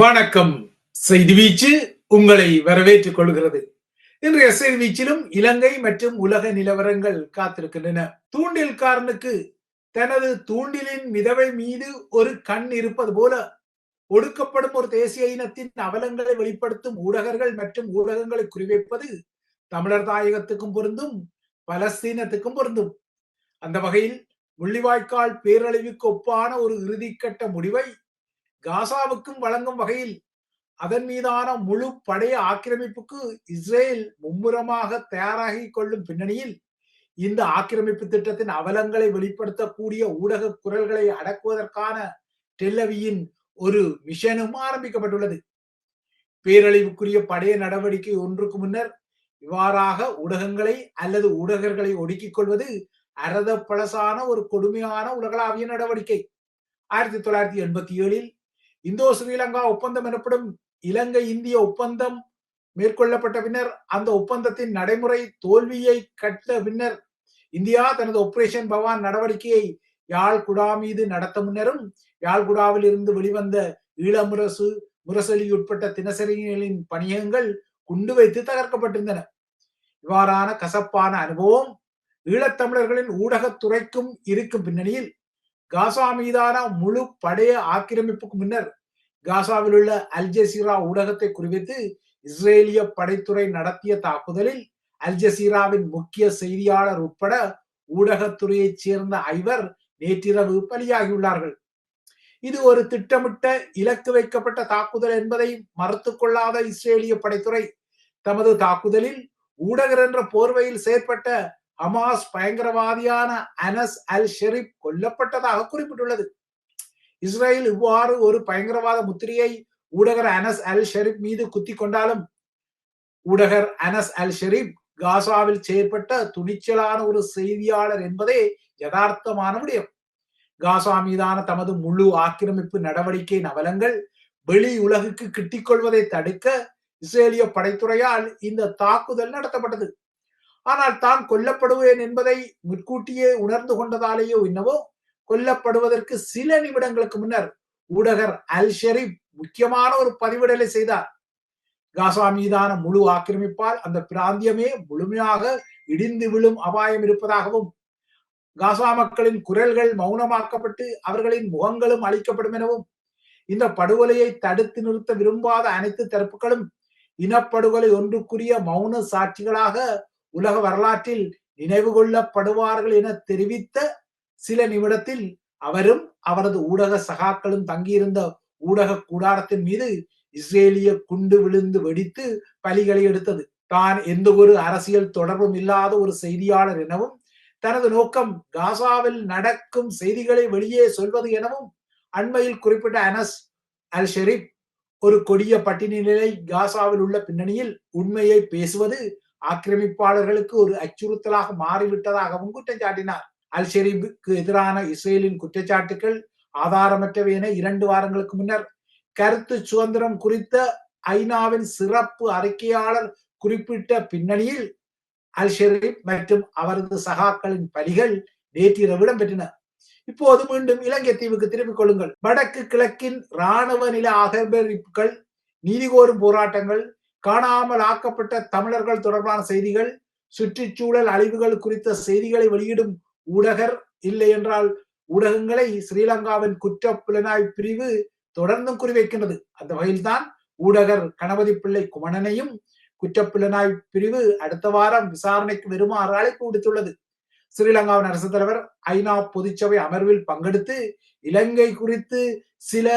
வணக்கம். செய்தி வீச்சு உங்களை வரவேற்றுக் கொள்கிறது. இன்றைய செய்தி வீச்சிலும் இலங்கை மற்றும் உலக நிலவரங்கள் காத்திருக்கின்றன. தூண்டில்காரனுக்கு தனது தூண்டிலின் மிதவை மீது ஒரு கண் இருப்பது போல ஒடுக்கப்படும் ஒரு தேசிய இனத்தின் அவலங்களை வெளிப்படுத்தும் ஊடகர்கள் மற்றும் ஊடகங்களை குறிவைப்பது தமிழர் தாயகத்துக்கும் பொருந்தும் பலஸ்தீனத்துக்கும் பொருந்தும். அந்த வகையில் முள்ளிவாய்க்கால் பேரழிவுக்கு ஒப்பான ஒரு இறுதிக்கட்ட முடிவை காசாவுக்கும் வழங்கும் வகையில் அதன் மீதான முழு படைய ஆக்கிரமிப்புக்கு இஸ்ரேல் மும்முரமாக தயாராகி கொள்ளும் பின்னணியில் இந்த ஆக்கிரமிப்பு திட்டத்தின் அவலங்களை வெளிப்படுத்தக்கூடிய ஊடக குரல்களை அடக்குவதற்கான டெல்லவியின் ஒரு மிஷனும் ஆரம்பிக்கப்பட்டுள்ளது. பேரழிவுக்குரிய படைய நடவடிக்கை ஒன்றுக்கு முன்னர் இவ்வாறாக ஊடகங்களை அல்லது ஊடகர்களை ஒடுக்கிக் கொள்வது அரத பழசான ஒரு கொடுமையான உலகளாவிய நடவடிக்கை. ஆயிரத்தி தொள்ளாயிரத்தி எண்பத்தி ஏழில் இந்தோ ஸ்ரீலங்கா ஒப்பந்தம் எனப்படும் இலங்கை இந்திய ஒப்பந்தம் மேற்கொள்ளப்பட்ட பின்னர் அந்த ஒப்பந்தத்தின் நடைமுறை தோல்வியை கட்ட பின்னர் இந்தியா தனது ஆபரேஷன் பவான் நடவடிக்கையை யாழ்குடா மீது நடத்த முன்னரும் யாழ்குடாவில் இருந்து வெளிவந்த ஈழமுரசு முரசொலி உட்பட்ட தினசரிகளின் பணியகங்கள் குண்டு வைத்து தகர்க்கப்பட்டிருந்தன. இவ்வாறான கசப்பான அனுபவம் ஈழத்தமிழர்களின் ஊடகத்துறைக்கும் இருக்கும் பின்னணியில் காசா மீதான முழு படைய ஆக்கிரமிப்புக்கு முன்னர் காசாவில் உள்ள அல்ஜசீரா ஊடகத்தை குறிவித்து இஸ்ரேலிய படைத்துறை நடத்திய தாக்குதலில் அல்ஜசீராவின் முக்கிய செய்தியாளர் உட்பட ஊடகத்துறையைச் சேர்ந்த ஐவர் நேற்றிரவு பலியாகியுள்ளார்கள் இது ஒரு திட்டமிட்ட இலக்கு வைக்கப்பட்ட தாக்குதல் என்பதை மறுத்து கொள்ளாத இஸ்ரேலிய படைத்துறை தமது தாக்குதலில் ஊடகர் என்ற போர்வையில் செயற்பட்ட ஹமாஸ் பயங்கரவாதியான அனஸ் அல் ஷெரீப் கொல்லப்பட்டதாக குறிப்பிட்டுள்ளது. இஸ்ரேல் இவ்வாறு ஒரு பயங்கரவாத முத்திரையை ஊடகர் அனஸ் அல் ஷெரீப் மீது குத்தி கொண்டாலும் ஊடகர் அனஸ் அல் ஷெரீப் காசாவில் செயற்பட்ட துணிச்சலான ஒரு செய்தியாளர் என்பதே யதார்த்தமான விடயம். காசா மீதான தமது முழு ஆக்கிரமிப்பு நடவடிக்கை நவலங்கள் வெளி உலகுக்கு கிட்டிக்கொள்வதை தடுக்க இஸ்ரேலிய படைத்துறையால் இந்த தாக்குதல் நடத்தப்பட்டது. ஆனால் தான் கொல்லப்படுவேன் என்பதை முன்கூட்டியே உணர்ந்து கொண்டதாலேயோ என்னவோ கொல்லப்படுவதற்கு சில நிமிடங்களுக்கு முன்னர் ஊடகர் அல் ஷெரீப் முக்கியமான ஒரு பதிவிடலை செய்தார். காசா மீதான முழு ஆக்கிரமிப்பால் அந்த பிராந்தியமே முழுமையாக இடிந்து விழும் அபாயம் இருப்பதாகவும் காசா மக்களின் குரல்கள் மௌனமாக்கப்பட்டு அவர்களின் முகங்களும் அளிக்கப்படும் எனவும் இந்த படுகொலையை தடுத்து நிறுத்த விரும்பாத அனைத்து தரப்புகளும் இனப்படுகொலை ஒன்றுக்குரிய மௌன சாட்சிகளாக உலக வரலாற்றில் நினைவு கொள்ளப்படுவார்கள் என தெரிவித்த சில நிமிடத்தில் அவரும் அவரது ஊடக சகாக்களும் தங்கியிருந்த ஊடக கூடாரத்தின் மீது இஸ்ரேலிய குண்டு விழுந்து வெடித்து பலிகளை எடுத்தது. தான் எந்த ஒரு அரசியல் தொடர்பும் இல்லாத ஒரு செய்தியாளர் எனவும் தனது நோக்கம் காசாவில் நடக்கும் செய்திகளை வெளியே சொல்வது எனவும் அண்மையில் குறிப்பிட்ட அனஸ் அல் ஷெரீப் ஒரு கொடிய பட்டினி நிலை காசாவில் உள்ள பின்னணியில் உண்மையை பேசுவது ஆக்கிரமிப்பாளர்களுக்கு ஒரு அச்சுறுத்தலாக மாறிவிட்டதாகவும் குற்றம் சாட்டினார் அல் ஷெரீபுக்கு எதிரான இஸ்ரேலின் குற்றச்சாட்டுகள் ஆதாரமற்றவை என இரண்டு வாரங்களுக்கு முன்னர் கருத்து சுதந்திரம் குறித்த ஐநாவின் சிறப்பு அறிக்கையாளர் குறிப்பிட்ட பின்னணியில் அல் ஷெரீப் மற்றும் அவரது சகாக்களின் பலிகள் நேற்றிரவு இடம்பெற்றன. இப்போது மீண்டும் இலங்கை தீவுக்கு திரும்பிக் கொள்ளுங்கள். வடக்கு கிழக்கின் இராணுவ நில ஆகர்பரிப்புகள் நீதி கோரும் போராட்டங்கள் காணாமல் ஆக்கப்பட்ட தமிழர்கள் தொடர்பான செய்திகள் சுற்றுச்சூழல் அழிவுகள் குறித்த செய்திகளை வெளியிடும் ஊடகர் இல்லை என்றால் ஊடகங்களை ஸ்ரீலங்காவின் குற்ற புலனாய் பிரிவு தொடர்ந்தும் குறிவைக்கின்றது. அந்த வகையில்தான் ஊடகர் கணபதி பிள்ளை குமணனையும் குற்றப்புலனாய் பிரிவு அடுத்த வாரம் விசாரணைக்கு வருமாறு அழைப்பு விடுத்துள்ளது. ஸ்ரீலங்காவின் அரசு தலைவர் ஐநா பொதுச்சபை அமர்வில் பங்கெடுத்து இலங்கை குறித்து சில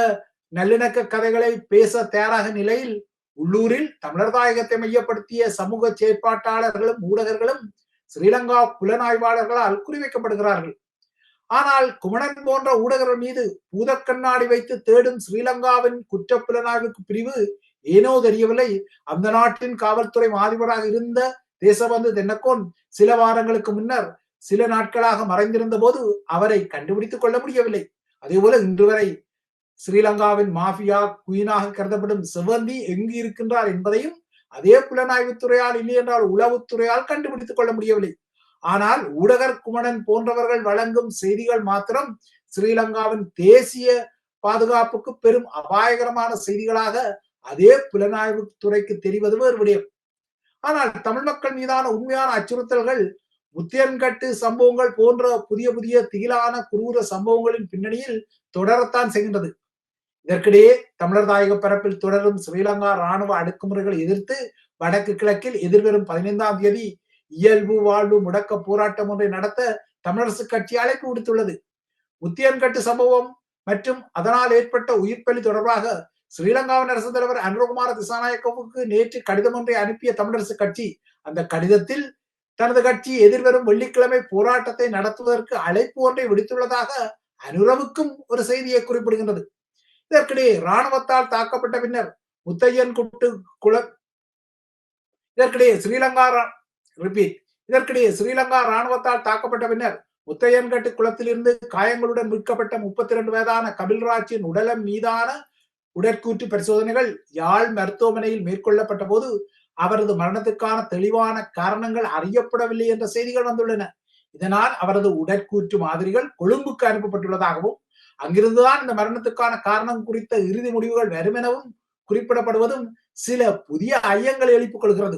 நல்லிணக்க கதைகளை பேச தயாராக நிலையில் உள்ளூரில் தமிழர் தாயகத்தை மையப்படுத்திய சமூக செயற்பாட்டாளர்களும் ஊடகர்களும் ஸ்ரீலங்கா புலனாய்வாளர்களால் குறிவைக்கப்படுகிறார்கள். ஆனால் குமணன் போன்ற ஊடகர்கள் மீது பூதக்கண்ணாடி வைத்து தேடும் ஸ்ரீலங்காவின் குற்ற புலனாய்வுக்கு பிரிவு ஏனோ தெரியவில்லை. அந்த நாட்டின் காவல்துறை மாதிபராக இருந்த தேசபந்து தென்னக்கோன் சில வாரங்களுக்கு முன்னர் சில நாட்களாக மறைந்திருந்த போது அவரை கண்டுபிடித்துக் கொள்ள முடியவில்லை. அதே போல இன்று வரை ஸ்ரீலங்காவின் மாஃபியா குயினாக கருதப்படும் செவந்தி எங்கு இருக்கின்றார் என்பதையும் அதே புலனாய்வுத்துறையால் இல்லை என்றால் உளவுத்துறையால் கண்டுபிடித்துக் கொள்ள முடியவில்லை. ஆனால் ஊடகர் குமணன் போன்றவர்கள் வழங்கும் செய்திகள் மாத்திரம் ஸ்ரீலங்காவின் தேசிய பாதுகாப்புக்கு பெரும் அபாயகரமான செய்திகளாக அதே புலனாய்வு துறைக்கு தெரிவது வேறு விடயம். ஆனால் தமிழ் மக்கள் மீதான உண்மையான அச்சுறுத்தல்கள் முத்தியன்கட்டு சம்பவங்கள் போன்ற புதிய புதிய திகிலான குரூர சம்பவங்களின் பின்னணியில் தொடரத்தான் செய்கின்றது. இதற்கிடையே தமிழர் தாயக பரப்பில் தொடரும் ஸ்ரீலங்கா ராணுவ அடக்குமுறைகளை எதிர்த்து வடக்கு கிழக்கில் எதிர்வரும் பதினைந்தாம் தேதி இயல்பு வாழ்வு முடக்க போராட்டம் ஒன்றை நடத்த தமிழரசு கட்சி அழைப்பு விடுத்துள்ளது. உத்தியன்கட்டு சம்பவம் மற்றும் அதனால் ஏற்பட்ட உயிர்ப்பலி தொடர்பாக ஸ்ரீலங்காவின் அரசு தலைவர் அனுரகுமார திசாநாயக்கவுக்கு நேற்று கடிதம் ஒன்றை அனுப்பிய தமிழரசு கட்சி அந்த கடிதத்தில் தனது கட்சி எதிர்வரும் வெள்ளிக்கிழமை போராட்டத்தை நடத்துவதற்கு அழைப்பு ஒன்றை விடுத்துள்ளதாக அனுரவுக்கும் ஒரு செய்தியை குறிப்பிடுகின்றது. இதற்கிடையே இராணுவத்தால் தாக்கப்பட்ட பின்னர் முத்தையன் குட்டு குல இதற்கிடையே ஸ்ரீலங்கா ரிப்பீட் இதற்கிடையே ஸ்ரீலங்கா இராணுவத்தால் தாக்கப்பட்ட பின்னர் முத்தையன்கட்டு குளத்திலிருந்து காயங்களுடன் மீட்கப்பட்ட முப்பத்தி இரண்டு வயதான கபில்ராஜின் உடலம் மீதான உடற்கூற்று பரிசோதனைகள் யாழ் மருத்துவமனையில் மேற்கொள்ளப்பட்ட போது அவரது மரணத்துக்கான தெளிவான காரணங்கள் அறியப்படவில்லை என்ற செய்திகள் வந்துள்ளன. இதனால் அவரது உடற்கூற்று மாதிரிகள் கொழும்புக்கு அனுப்பப்பட்டுள்ளதாகவும் அங்கிருந்துதான் இந்த மரணத்துக்கான காரணம் குறித்த இறுதி முடிவுகள் வரும் எனவும் குறிப்பிடப்படுவதும் சில புதிய ஐயங்களை எழுப்பிக் கொள்கிறது.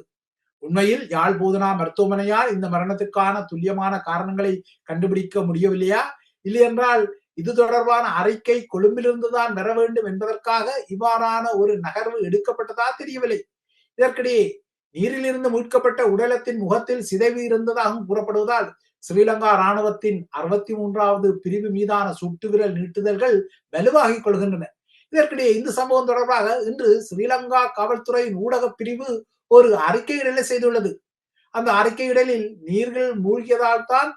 உண்மையில் யாழ் போதனா மருத்துவமனையால் இந்த மரணத்துக்கான துல்லியமான காரணங்களை கண்டுபிடிக்க முடியவில்லையா? இல்லையென்றால் இது தொடர்பான அறிக்கை கொழும்பிலிருந்துதான் பெற வேண்டும் என்பதற்காக இவ்வாறான ஒரு நகர்வு எடுக்கப்பட்டதா தெரியவில்லை. இதற்கிடையே நீரிலிருந்து மீட்கப்பட்ட உடலத்தின் முகத்தில் சிதைவு இருந்ததாகவும் கூறப்படுவதால் ஸ்ரீலங்கா ராணுவத்தின் அறுபத்தி மூன்றாவது பிரிவு மீதான சுட்டு விரல் நீட்டுதல்கள் வலுவாகிக் கொள்கின்றன. இதற்கிடையே இந்த சம்பவம் தொடர்பாக இன்று ஸ்ரீலங்கா காவல்துறையின் ஊடக பிரிவு ஒரு அறிக்கையிடலை செய்துள்ளது. அந்த அறிக்கையிடலில் நீர்கள் மூழ்கியதால் தான்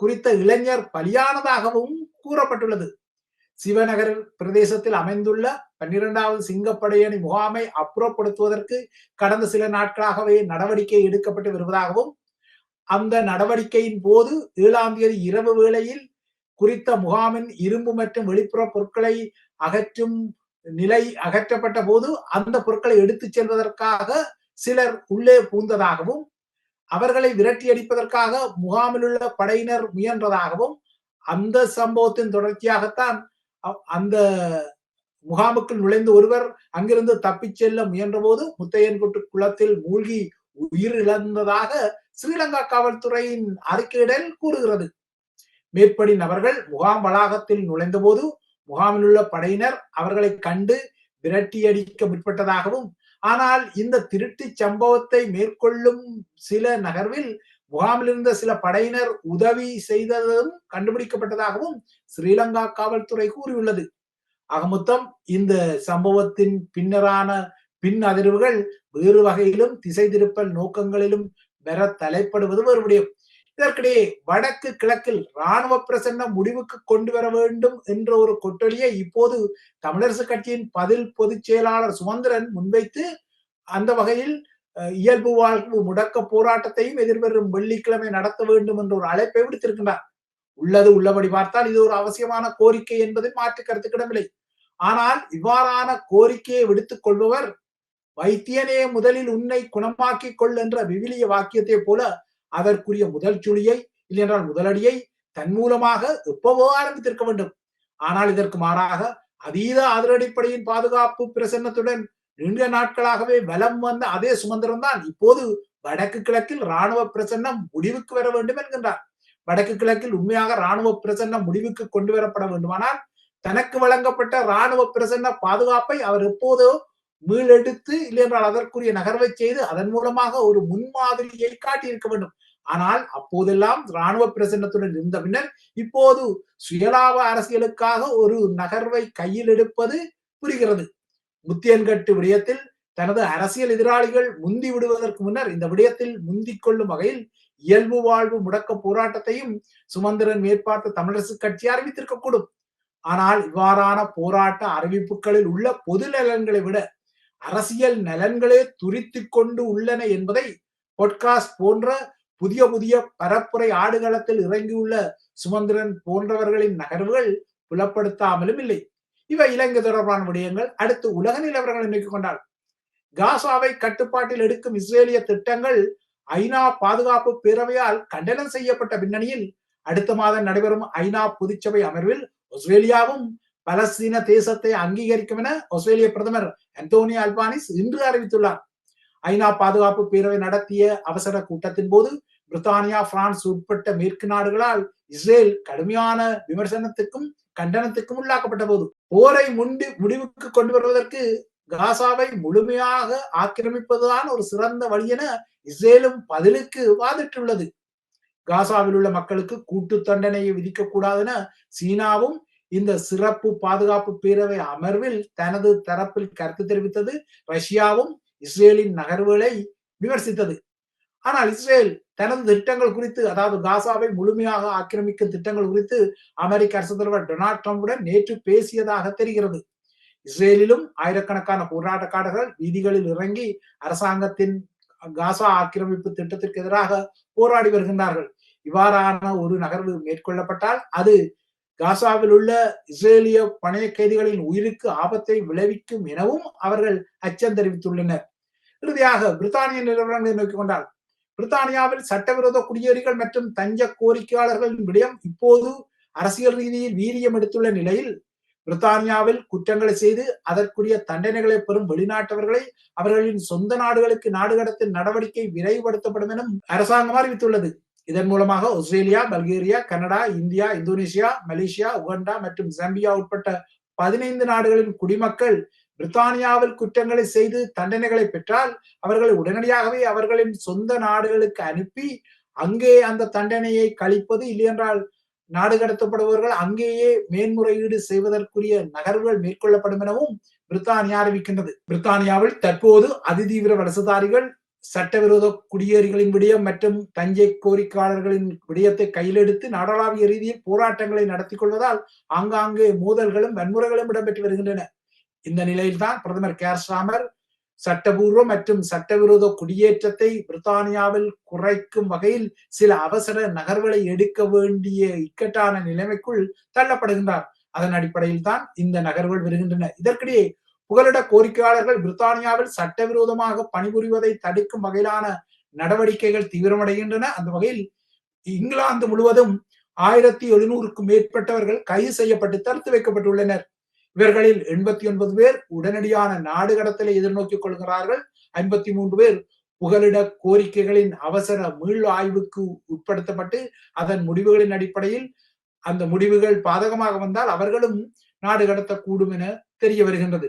குறித்த இளைஞர் பலியானதாகவும் கூறப்பட்டுள்ளது. சிவநகர் பிரதேசத்தில் அமைந்துள்ள பன்னிரண்டாவது சிங்கப்படையணி முகாமை அப்புறப்படுத்துவதற்கு கடந்த சில நாட்களாகவே நடவடிக்கை எடுக்கப்பட்டு வருவதாகவும் அந்த நடவடிக்கையின் போது ஏழாம் தேதி இரவு வேளையில் குறித்த முகாமின் இரும்பு மற்றும் வெளிப்புற பொருட்களை அகற்றும் நிலை அகற்றப்பட்ட போது அந்த பொருட்களை எடுத்துச் செல்வதற்காக சிலர் உள்ளே பூந்ததாகவும் அவர்களை விரட்டி அடிப்பதற்காக முகாமில் உள்ள படையினர் முயன்றதாகவும் அந்த சம்பவத்தின் தொடர்ச்சியாகத்தான் அந்த முகாமுக்குள் நுழைந்த ஒருவர் அங்கிருந்து தப்பிச் செல்ல முயன்ற போது முத்தையன்குட்டு குளத்தில் மூழ்கி உயிரிழந்ததாக ஸ்ரீலங்கா காவல்துறையின் அறிக்கையிடல் கூறுகிறது. மேற்படி நபர்கள் முகாம் வளாகத்தில் நுழைந்த போது முகாமில் உள்ள படையினர் அவர்களை கண்டு விரட்டியடிக்க முற்பட்டதாகவும் ஆனால் இந்த திருட்டு சம்பவத்தை மேற்கொள்ளும் சில நகர்வில் முகாமில் இருந்த சில படையினர் உதவி செய்ததும் கண்டுபிடிக்கப்பட்டதாகவும் ஸ்ரீலங்கா காவல்துறை கூறியுள்ளது. அகமொத்தம் இந்த சம்பவத்தின் பின்னரான பின் அதிர்வுகள் வேறு வகையிலும் திசை திருப்பல் நோக்கங்களிலும் பெற தலைப்படுவது ஒரு விடயம் இதற்கிடையே வடக்கு கிழக்கில் ராணுவ பிரசன்னம் முடிவுக்கு கொண்டு வர வேண்டும் என்ற ஒரு கொட்டொலியை இப்போது தமிழரசு கட்சியின் பதில் பொதுச் செயலாளர் சுமந்திரன் முன்வைத்து அந்த வகையில் இயல்பு வாழ்வு முடக்க போராட்டத்தையும் எதிர்வரும் வெள்ளிக்கிழமை நடத்த வேண்டும் என்ற ஒரு அழைப்பை விடுத்திருக்கின்றார். உள்ளது உள்ளபடி பார்த்தால் இது ஒரு அவசியமான கோரிக்கை என்பதில் மாற்று கருத்துக்கிடமில்லை. ஆனால் இவ்வாறான கோரிக்கையை விடுத்துக் கொள்பவர் வைத்தியனே முதலில் உன்னை குணமாக்கிக் கொள் என்ற விவிலிய வாக்கியத்தை போல அதற்குரிய முதல் சுழியை இல்லை என்றால் முதலடியை தன் மூலமாக எப்பவோ ஆரம்பித்திருக்க வேண்டும். ஆனால் இதற்கு மாறாக அதீத அதிரடிப்படையின் பாதுகாப்பு பிரசன்னத்துடன் நீண்ட நாட்களாகவே வலம் வந்த அதே சுமந்திரம்தான் இப்போது வடக்கு கிழக்கில் ராணுவ பிரசன்னம் முடிவுக்கு வர வேண்டும் என்கின்றார். வடக்கு கிழக்கில் உண்மையாக ராணுவ பிரசன்னம் முடிவுக்கு கொண்டு வரப்பட வேண்டுமானால் தனக்கு வழங்கப்பட்ட ராணுவ பிரசன்ன பாதுகாப்பை அவர் எப்போதோ மீளெடுத்து இல்லையென்றால் அதற்குரிய நகர்வை செய்து அதன் மூலமாக ஒரு முன்மாதிரியை காட்டி இருக்க வேண்டும். ஆனால் அப்போதெல்லாம் ராணுவ பிரசன்னத்துடன் இருந்த பின்னர் இப்போது சுயலாப அரசியலுக்காக ஒரு நகர்வை கையில் எடுப்பது புரிகிறது. முத்தியன்கட்டு விடயத்தில் தனது அரசியல் எதிராளிகள் முந்தி விடுவதற்கு முன்னர் இந்த விடயத்தில் முந்திக் கொள்ளும் வகையில் இயல்பு வாழ்வு முடக்க போராட்டத்தையும் சுமந்திரன் மேற்பார்த்த தமிழரசு கட்சி அறிவித்திருக்கக்கூடும். ஆனால் இவ்வாறான போராட்ட அறிவிப்புகளில் உள்ள பொது நலன்களை விட அரசியல் நலன்களே துரித்துக் கொண்டு உள்ளன என்பதை பொட்காஸ்ட் போன்ற புதிய புதிய பரப்புரை ஆடுகளத்தில் இறங்கியுள்ள சுமந்திரன் போன்றவர்களின் நகர்வுகள் புலப்படுத்தாமலும் இல்லை. இவை இலங்கை தொடர்பான விடயங்கள். அடுத்து உலக நிலவரங்களை நோக்கிக் கொண்டால் காசாவை கட்டுப்பாட்டில் எடுக்கும் இஸ்ரேலிய திட்டங்கள் ஐநா பாதுகாப்பு பேரவையால் கண்டனம் செய்யப்பட்ட பின்னணியில் அடுத்த மாதம் நடைபெறும் ஐநா பொதுச்சபை அமர்வில் ஆஸ்திரேலியாவும் பலஸ்தீன தேசத்தை அங்கீகரிக்கும் என ஆஸ்திரேலிய பிரதமர் அந்தோனியோ அல்பானிஸ் இன்று அறிவித்துள்ளார். ஐநா பாதுகாப்பு பேரவை நடத்திய அவசர கூட்டத்தின் போது பிரித்தானியா பிரான்ஸ் உட்பட்ட மேற்கு நாடுகளால் இஸ்ரேல் கடுமையான விமர்சனத்துக்கும் கண்டனத்துக்கும் உள்ளாக்கப்பட்ட போது போரை முண்டி முடிவுக்கு கொண்டு வருவதற்கு காசாவை முழுமையாக ஆக்கிரமிப்பதுதான் ஒரு சிறந்த வழி என இஸ்ரேலும் பதிலுக்கு வாதிட்டுள்ளது. காசாவில் உள்ள மக்களுக்கு கூட்டு தண்டனையை விதிக்க கூடாதென சீனாவும் இந்த சிறப்பு பாதுகாப்பு பேரவை அமர்வில் தனது தரப்பில் கருத்து தெரிவித்தது ரஷ்யாவும் இஸ்ரேலின் நகர்வுகளை விமர்சித்தது. ஆனால் இஸ்ரேல் தனது திட்டங்கள் குறித்து அதாவது காசாவை முழுமையாக ஆக்கிரமிக்கும் திட்டங்கள் குறித்து அமெரிக்க அரசு தலைவர் டொனால்ட் ட்ரம்புடன் நேற்று பேசியதாக தெரிகிறது. இஸ்ரேலிலும் ஆயிரக்கணக்கான போராட்டக்காரர்கள் வீதிகளில் இறங்கி அரசாங்கத்தின் காசா ஆக்கிரமிப்பு திட்டத்திற்கு எதிராக போராடி வருகின்றார்கள். இவ்வாறான ஒரு நகர்வு மேற்கொள்ளப்பட்டால் அது காசாவில் உள்ள இஸ்ரேலிய பணைய கைதிகளின் உயிருக்கு ஆபத்தை விளைவிக்கும் எனவும் அவர்கள் அச்சம் தெரிவித்துள்ளனர். இறுதியாக பிரித்தானிய நிலவரங்களை நோக்கிக் கொண்டால் பிரித்தானியாவில் சட்டவிரோத குடியேறிகள் மற்றும் தஞ்ச கோரிக்கையாளர்களின் விடயம் இப்போது அரசியல் ரீதியில் வீரியம் எடுத்துள்ள நிலையில் பிரித்தானியாவில் குற்றங்களை செய்து அதற்குரிய தண்டனைகளை பெறும் வெளிநாட்டவர்களை அவர்களின் சொந்த நாடுகளுக்கு நாடு கடத்தும் நடவடிக்கை விரைவுபடுத்தப்படும் என அரசாங்கம் அறிவித்துள்ளது. இதன் மூலமாக Australia Bulgaria Canada India Indonesia Malaysia Uganda மற்றும் ஜம்பியா உட்பட்ட பதினைந்து நாடுகளின் குடிமக்கள் பிரித்தானியாவில் குற்றங்களை செய்து தண்டனைகளை பெற்றால் அவர்களை உடனடியாகவே அவர்களின் சொந்த நாடுகளுக்கு அனுப்பி அங்கே அந்த தண்டனையை கழிப்பது இல்லையென்றால் நாடு கடத்தப்படுபவர்கள் அங்கேயே மேன்முறையீடு செய்வதற்குரிய நகர்வுகள் மேற்கொள்ளப்படும் எனவும் பிரித்தானியா அறிவிக்கின்றது. பிரித்தானியாவில் தற்போது அதிதீவிர வலசுதாரிகள் சட்டவிரோத குடியேறிகளின் விடயம் மற்றும் தஞ்சை கோரிக்கையாளர்களின் விடயத்தை கையிலெடுத்து நாடளாவிய ரீதியில் போராட்டங்களை நடத்தி கொள்வதால் ஆங்காங்கே மோதல்களும் வன்முறைகளும் இடம்பெற்று வருகின்றன. இந்த நிலையில்தான் பிரதமர் கேர் ஸ்டாமர் சட்டபூர்வ மற்றும் சட்டவிரோத குடியேற்றத்தை பிரித்தானியாவில் குறைக்கும் வகையில் சில அவசர நகர்வுகளை எடுக்க வேண்டிய இக்கட்டான நிலைமைக்குள் தள்ளப்படுகின்றார். அதன் அடிப்படையில் தான் இந்த நகர்வுகள் வருகின்றன. இதற்கிடையே புகலிட கோரிக்கையாளர்கள் பிரித்தானியாவில் சட்டவிரோதமாக பணிபுரிவதை தடுக்கும் வகையிலான நடவடிக்கைகள் தீவிரமடைகின்றன. அந்த வகையில் இங்கிலாந்து முழுவதும் ஆயிரத்தி எழுநூறுக்கும் மேற்பட்டவர்கள் கைது செய்யப்பட்டு தடுத்து வைக்கப்பட்டுள்ளனர். இவர்களில் எண்பத்தி ஒன்பது பேர் உடனடியான நாடு கடத்தலை எதிர்நோக்கிக் கொள்கிறார்கள். ஐம்பத்தி மூன்று பேர் புகலிட கோரிக்கைகளின் அவசர மீள் ஆய்வுக்கு உட்படுத்தப்பட்டு அதன் முடிவுகளின் அடிப்படையில் அந்த முடிவுகள் பாதகமாக வந்தால் அவர்களும் நாடு கடத்தக்கூடும் என தெரிய வருகின்றது.